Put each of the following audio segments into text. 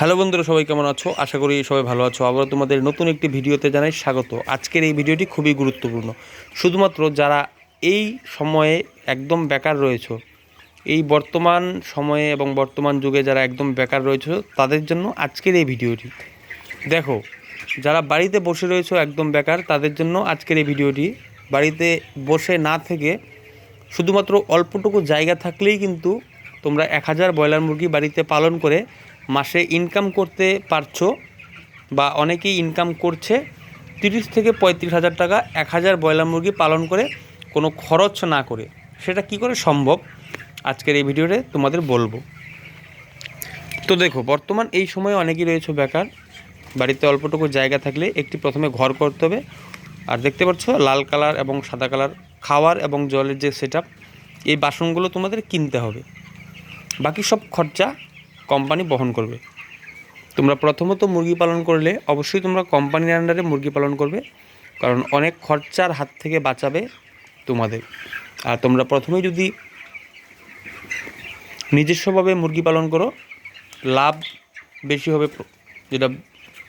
Hello বন্ধুরা, সবাই কেমন আছো? আশা করি সবাই ভালো আছো। আবার তোমাদের নতুন একটি ভিডিওতে জানাই স্বাগত। আজকের এই ভিডিওটি খুবই গুরুত্বপূর্ণ। শুধুমাত্র যারা এই সময়ে একদম বেকার রয়েছে, এই বর্তমান সময়ে এবং বর্তমান যুগে যারা একদম বেকার রয়েছে, তাদের জন্য আজকের এই ভিডিওটি। দেখো, যারা বাড়িতে বসে রয়েছে একদম বেকার, তাদের জন্য আজকের এই ভিডিওটি। বাড়িতে বসে না থেকে শুধুমাত্র অল্পটুকু জায়গা থাকলেই কিন্তু তোমরা এক হাজার ব্রয়লার মুরগি বাড়িতে পালন করে মাসে ইনকাম করতে পারছ বা অনেকেই ইনকাম করছে, তিরিশ থেকে পঁয়ত্রিশ হাজার টাকা, এক হাজার ব্রয়লার মুরগি পালন করে কোনো খরচ না করে, সেটা কি করে সম্ভব? আজকের এই ভিডিওতে তোমাদের বলব। তো দেখো, বর্তমান এই সময়ে অনেকেই রয়েছে বেকার, বাড়িতে অল্পটুকু জায়গা থাকলে একটি প্রথমে ঘর করতে হবে। আর দেখতে পাচ্ছ, লাল কালার এবং সাদা কালার খাওয়ার এবং জলের যে সেট এই বাসনগুলো তোমাদের কিনতে হবে। বাকি সব খরচা কোম্পানি বহন করবে। তোমরা প্রথমত মুরগি পালন করলে অবশ্যই তোমরা কোম্পানির আন্ডারে মুরগি পালন করবে, কারণ অনেক খরচার হাত থেকে বাঁচাবে তোমাদের। আর তোমরা প্রথমেই যদি নিজস্বভাবে মুরগি পালন করো, লাভ বেশি হবে, যেটা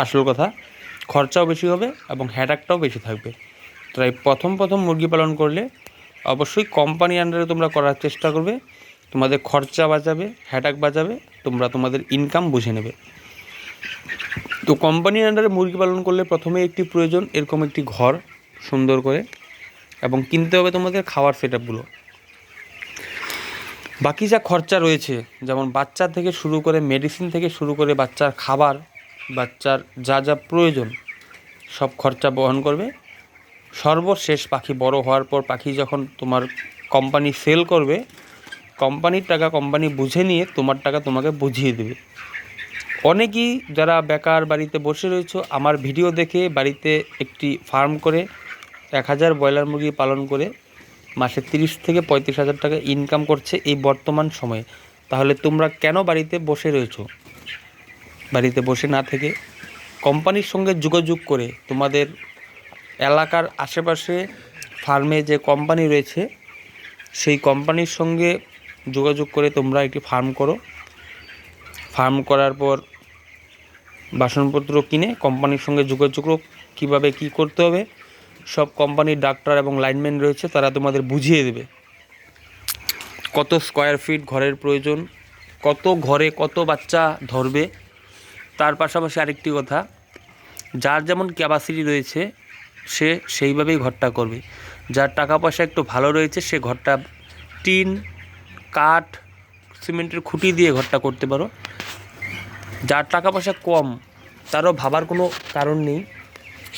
আসল কথা, খরচাও বেশি হবে এবং হ্যাডাকটাও বেশি থাকবে। তাই প্রথম প্রথম মুরগি পালন করলে অবশ্যই কোম্পানি আন্ডারে তোমরা করার চেষ্টা করবে তোমাদের খরচা বাঁচাবে, হ্যাডাক বাঁচাবে, তোমরা তোমাদের ইনকাম বুঝে নেবে। তো কোম্পানির আন্ডারে মুরগি পালন করলে প্রথমে একটি প্রয়োজন, এরকম একটি ঘর সুন্দর করে, এবং কিনতে হবে তোমাদের খাওয়ার সেট আপগুলো বাকি যা খরচা রয়েছে, যেমন বাচ্চা থেকে শুরু করে মেডিসিন থেকে শুরু করে বাচ্চার খাবার, বাচ্চার যা যা প্রয়োজন, সব খরচা বহন করবে। সর্বশেষ পাখি বড় হওয়ার পর পাখি যখন তোমার কোম্পানি সেল করবে কোম্পানির টাকা কোম্পানি বুঝে নিয়ে তোমার টাকা তোমাকে বুঝিয়ে দেবে। অনেকেই যারা বেকার বাড়িতে বসে রয়েছে, আমার ভিডিও দেখে বাড়িতে একটি ফার্ম করে এক হাজার ব্রয়লার মুরগি পালন করে মাসে তিরিশ থেকে পঁয়ত্রিশ হাজার টাকা ইনকাম করছে এই বর্তমান সময়ে। তাহলে তোমরা কেন বাড়িতে বসে রয়েছো? বাড়িতে বসে না থেকে কোম্পানির সঙ্গে যোগাযোগ করে তোমাদের এলাকার আশেপাশে ফার্মে যে কোম্পানি রয়েছে, সেই কোম্পানির সঙ্গে যোগাযোগ করে তোমরা একটি ফার্ম করো। ফার্ম করার পর বাসনপত্র কিনে কোম্পানির সঙ্গে যোগাযোগ কীভাবে কী করতে হবে। সব কোম্পানির ডাক্তার এবং লাইনম্যান রয়েছে, তারা তোমাদের বুঝিয়ে দেবে। কত স্কোয়ার ফিট ঘরের প্রয়োজন, কত ঘরে কত বাচ্চা ধরবে। তার পাশাপাশি আরেকটি কথা, যার যেমন ক্যাপাসিটি রয়েছে, সে সেইভাবেই ঘরটা করবে। যার টাকা পয়সা একটু ভালো রয়েছে, সে ঘরটা টিন কাঠ, সিমেন্টের খুঁটি দিয়ে ঘরটা করতে পারো। যার টাকা পয়সা কম, তারও ভাবার কোনো কারণ নেই।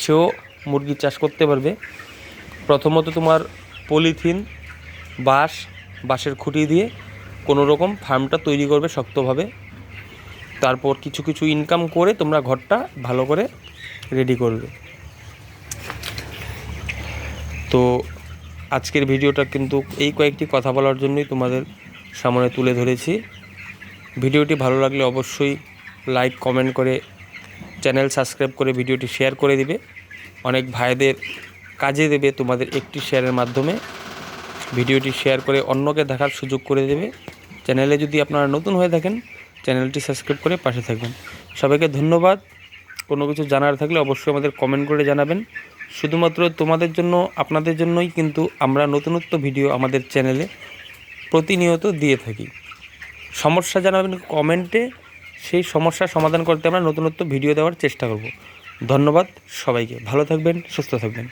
সেও মুরগি চাষ করতে পারবে। প্রথমত তোমার পলিথিন, বাঁশ, বাঁশের খুঁটি দিয়ে কোনো রকম ফার্মটা তৈরি করবে শক্তভাবে। তারপর কিছু কিছু ইনকাম করে তোমরা ঘরটা ভালো করে রেডি করবে। তো আজকের ভিডিওটা কিন্তু এই কয়েকটি কথা বলার জন্যই তোমাদের সামনে তুলে ধরেছি। ভিডিওটি ভালো লাগলে অবশ্যই লাইক কমেন্ট করে চ্যানেল সাবস্ক্রাইব করে ভিডিওটি শেয়ার করে দিবে। অনেক ভাইদের কাজে দেবে তোমাদের একটি শেয়ারের মাধ্যমে। ভিডিওটি শেয়ার করে অন্যকে দেখার সুযোগ করে দেবে। চ্যানেলে যদি আপনারা নতুন হয়ে থাকেন চ্যানেলটি সাবস্ক্রাইব করে পাশে থাকবেন। সবাইকে ধন্যবাদ। কোনো কিছু জানার থাকলে অবশ্যই আমাদের কমেন্ট করে জানাবেন। শুধুমাত্র তোমাদের জন্য, আপনাদের জন্যই কিন্তু আমরা নতুনত্ব ভিডিও আমাদের চ্যানেলে প্রতিনিয়ত দিয়ে থাকি। সমস্যা জানাবেন কমেন্টে, সেই সমস্যার সমাধান করতে আমরা নতুনত্ব ভিডিও দেওয়ার চেষ্টা করব। ধন্যবাদ সবাইকে। ভালো থাকবেন, সুস্থ থাকবেন।